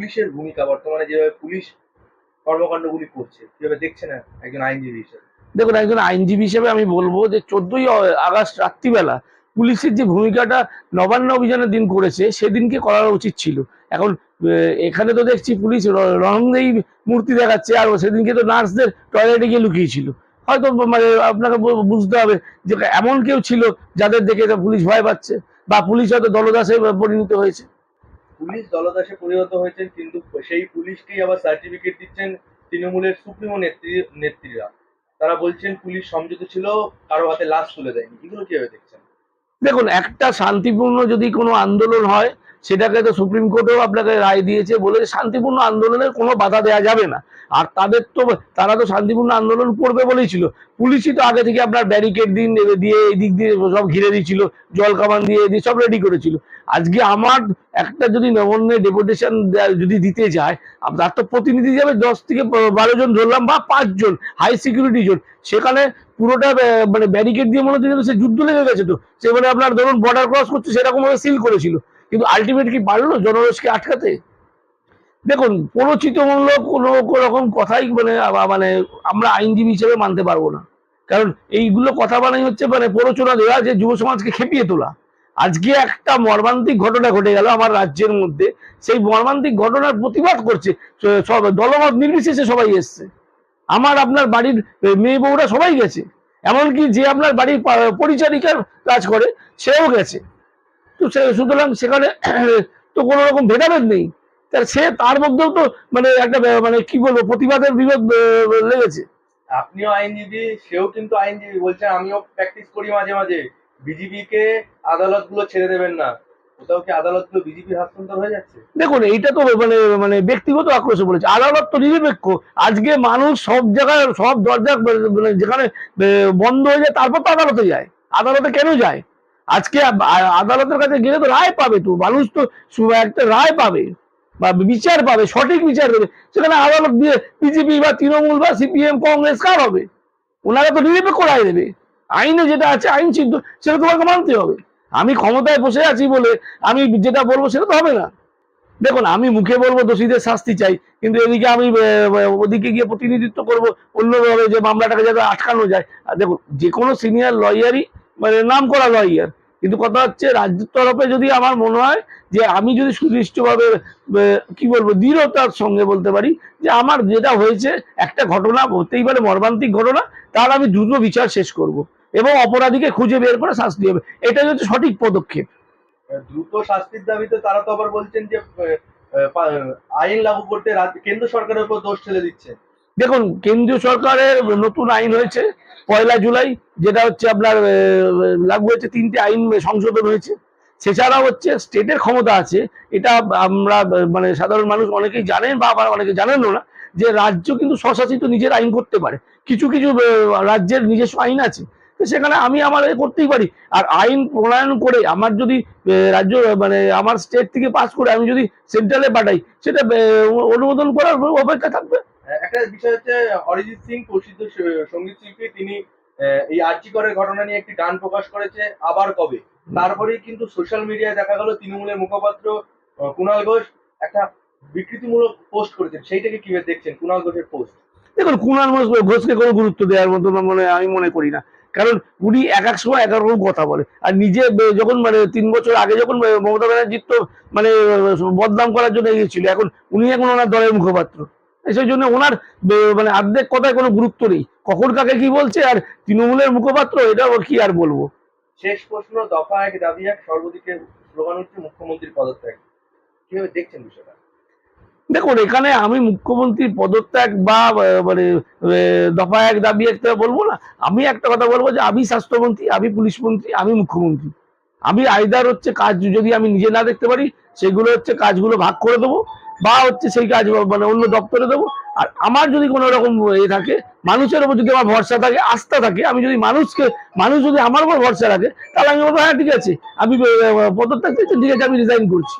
পুলিশের ভূমিকা বর্তমানে যেভাবে পুলিশ কর্মকাণ্ডগুলি করছে কীভাবে একজন আইনজীবী হিসেবে। দেখুন, একজন আইনজীবী হিসেবে আমি বলব যে চোদ্দই আগস্ট রাত্রিবেলা পুলিশের যে ভূমিকাটা নবান্ন অভিযানের দিন করেছে, সেদিনকে করা উচিত ছিল। এখন এখানে তো দেখছি পুলিশ রঙেই মূর্তি দেখাচ্ছে, আর সেদিনকে তো নার্সদের টয়লেটে গিয়ে লুকিয়েছিল। হয়তো মানে আপনাকে বুঝতে হবে যে এমন কেউ ছিল যাদের দেখে পুলিশ ভয় পাচ্ছে, বা পুলিশ হয়তো দলদাসে পরিণত হয়েছে। পুলিশ দলদাসে পরিণত হয়েছেন, কিন্তু সেই পুলিশকেই আবার সার্টিফিকেট দিচ্ছেন তৃণমূলের সুপ্রিমো নেত্রী, নেত্রীরা। তারা বলছেন, পুলিশ সমঝোতা ছিল, কারও হাতে লাশ তুলে দেয়নি। এগুলো কীভাবে দেখছেন? দেখুন, একটা শান্তিপূর্ণ যদি কোনো আন্দোলন হয়, সেটাকে তো সুপ্রিম কোর্টেও আপনাকে রায় দিয়েছে বলে শান্তিপূর্ণ আন্দোলনের কোনো বাধা দেওয়া যাবে না। আর তাদের তো, তারা তো শান্তিপূর্ণ আন্দোলন করবে বলেই ছিল। পুলিশই তো আগে থেকে আপনার ব্যারিকেড দিন দিয়ে এই দিক দিয়ে সব ঘিরে দিয়েছিল, জল কামান দিয়ে দিয়ে সব রেডি করেছিল। আজকে আমার একটা যদি নবান্নে ডেপুটেশন যদি দিতে যায় তার তো প্রতিনিধি যাবে দশ থেকে বারো জন ধরলাম বা পাঁচজন হাই সিকিউরিটি জন। সেখানে পুরোটা মানে ব্যারিকেড দিয়ে মনে হচ্ছে সে যুদ্ধ লেগে গেছে তো। সে মানে আপনার ধরুন বর্ডার ক্রস করছে সেরকম ভাবে সিল করেছিল। কিন্তু আলটিমেট কি পারল জনরোষকে আটকাতে? দেখুন প্ররোচিতমূলক কোনো রকম কথাই মানে মানে আমরা আইনজীবী হিসেবে মানতে পারব না। কারণ এইগুলো কথা বানাই হচ্ছে মানে প্ররোচনা দেওয়া, যে যুব সমাজকে খেপিয়ে তোলা। আজকে একটা মর্মান্তিক ঘটনা ঘটে গেল আমার রাজ্যের মধ্যে। সেই মর্মান্তিক ঘটনার প্রতিবাদ করছে সব, দলমত নির্বিশেষে সবাই এসছে। আমার, আপনার বাড়ির মেয়ে বউরা সবাই গেছে। এমনকি যে আপনার বাড়ির পরিচারিকার কাজ করে, সেও গেছে। তো সে, সুতরাং সেখানে তো কোনো রকম ভেদাভেদ নেই। তা সে, তার মধ্যেও তো মানে একটা মানে কি বলব, প্রতিবাদের বিরোধ লেগেছে। আপনিও আইনজীবী, সেও কিন্তু আইনজীবী, বলছেন আমিও প্র্যাকটিস করি মাঝে মাঝে। বিজেপি কে আদালতগুলো ছেড়ে দেবেন না। দেখুন, এইটা তো মানে মানে ব্যক্তিগত আক্রোশ বলেছে। আদালত তো নিরপেক্ষ। আজকে মানুষ সব জায়গায়, সব দরজা মানে যেখানে বন্ধ হয়ে যায়, তারপর তো আদালতে যায়। আদালতে কেন যায়? আজকে আদালতের কাছে গেলে তো রায় পাবে তো। মানুষ তো একটা রায় পাবে বা বিচার পাবে, সঠিক বিচার দেবে। সেখানে আদালত দিয়ে বিজেপি বা তৃণমূল বা সিপিএম কংগ্রেস, কার হবে? ওনারা তো নিরপেক্ষ রায় দেবে। আইনে যেটা আছে, আইন সিদ্ধ, সেটা তোমাকে মানতে হবে। আমি ক্ষমতায় বসে আছি বলে আমি যেটা বলব সেটা তো হবে না। দেখুন, আমি মুখে বলব, দোষীদের শাস্তি চাই, কিন্তু এদিকে আমি ওদিকে গিয়ে প্রতিনিধিত্ব করব অন্যভাবে যে মামলাটাকে যাতে আটকানো যায়। আর দেখুন, যে কোনো সিনিয়র লয়ারই মানে নাম করা লয়ার কিন্তু কথা হচ্ছে রাজ্যের তরফে যদি আমার মনে হয় যে আমি যদি সুনিষ্ঠভাবে কি বলব, দৃঢ়তার সঙ্গে বলতে পারি যে আমার যেটা হয়েছে, একটা ঘটনা, হতেই পারে মর্মান্তিক ঘটনা, তার আমি দ্রুত বিচার শেষ করব। এবং অপরাধীকে খুঁজে বের করে শাস্তি হবে। এটাই হচ্ছে সঠিক পদক্ষেপ। দ্রুত শাস্তির দাবিতে তারা তো আবার বলছেন যে আইন লাগু করতে কেন্দ্র সরকারের উপর দোষ ঠেলে দিচ্ছে। দেখুন কেন্দ্রীয় সরকারের নতুন আইন হয়েছে পয়লা জুলাই যেটা হচ্ছে আপনার লাগু হয়েছে তিনটে আইন সংশোধন হয়েছে। সেছাড়াও হচ্ছে স্টেটের ক্ষমতা আছে এটা আমরা মানে সাধারণ মানুষ অনেকেই জানেন বা আবার অনেকে জানেনও না যে রাজ্য কিন্তু স্বশাসিত নিজের আইন করতে পারে। কিছু কিছু রাজ্যের নিজস্ব আইন আছে সেখানে আমি আমার করতেই পারি। আর আইন প্রণয়ন করে আমার যদি রাজ্য মানে আমার স্টেট থেকে পাস করে আমি যদি সেন্ট্রালে পাঠাই সেটা অনুমোদন করার অপেক্ষা থাকবে। একটা বিষয় হচ্ছে অরিজিৎ সিং প্রসিদ্ধ সংগীত শিল্পী তিনি এই ঘটনা নিয়ে একটি গান প্রকাশ করেছে আবার কবে? তারপরেই কিন্তু সোশ্যাল মিডিয়ায় দেখা গেল তৃণমূলের মুখপাত্র কুণাল ঘোষ একটা বিকৃতিমূলক পোস্ট করেছেন। সেইটাকে কীভাবে দেখছেন কুণাল ঘোষের পোস্ট দেখুন কুণাল ঘোষ- ঘোষকে কোনো গুরুত্ব দেওয়ার মতো মনে আমি মনে করি না। কারণ উনি এক এক সময় এক রকম কথা বলে। আর নিজে যখন মানে তিন বছর আগে যখন মমতা ব্যানার্জির তো মানে বদনাম করার জন্য এগিয়েছিল, এখন উনি এখন ওনার দলের মুখপাত্র। সেই জন্য ওনার মানে অর্ধেক কথায় কোনো গুরুত্ব নেই। কখন কাকে কি বলছে আর তৃণমূলের মুখপাত্র, এটা কি আর বলব? শেষ প্রশ্ন, দফা এক, দাবি এক, সর্বদিকে স্লোগান হচ্ছে মুখ্যমন্ত্রীর পদত্যাগ। কীভাবে দেখছেন বিষয়টা? দেখুন, এখানে আমি মুখ্যমন্ত্রীর পদত্যাগ বা মানে দফা এক দাবি একটা বলব না, আমি একটা কথা বলব যে আমি স্বাস্থ্যমন্ত্রী, আমি পুলিশ মন্ত্রী, আমি মুখ্যমন্ত্রী। আমি আইদার হচ্ছে কাজ যদি আমি নিজে না দেখতে পারি, সেগুলো হচ্ছে কাজগুলো ভাগ করে দেবো, বা হচ্ছে সেই কাজ মানে অন্য দপ্তরে দেবো। আর আমার যদি কোনো রকম এ থাকে, মানুষের উপর যদি আমার ভরসা থাকে, আস্থা থাকে, আমি যদি মানুষকে, মানুষ যদি আমার উপর ভরসা রাখে, তাহলে আমি বলব হ্যাঁ ঠিক আছে, আমি পদত্যাগ ঠিক আছে, আমি রিজাইন করছি।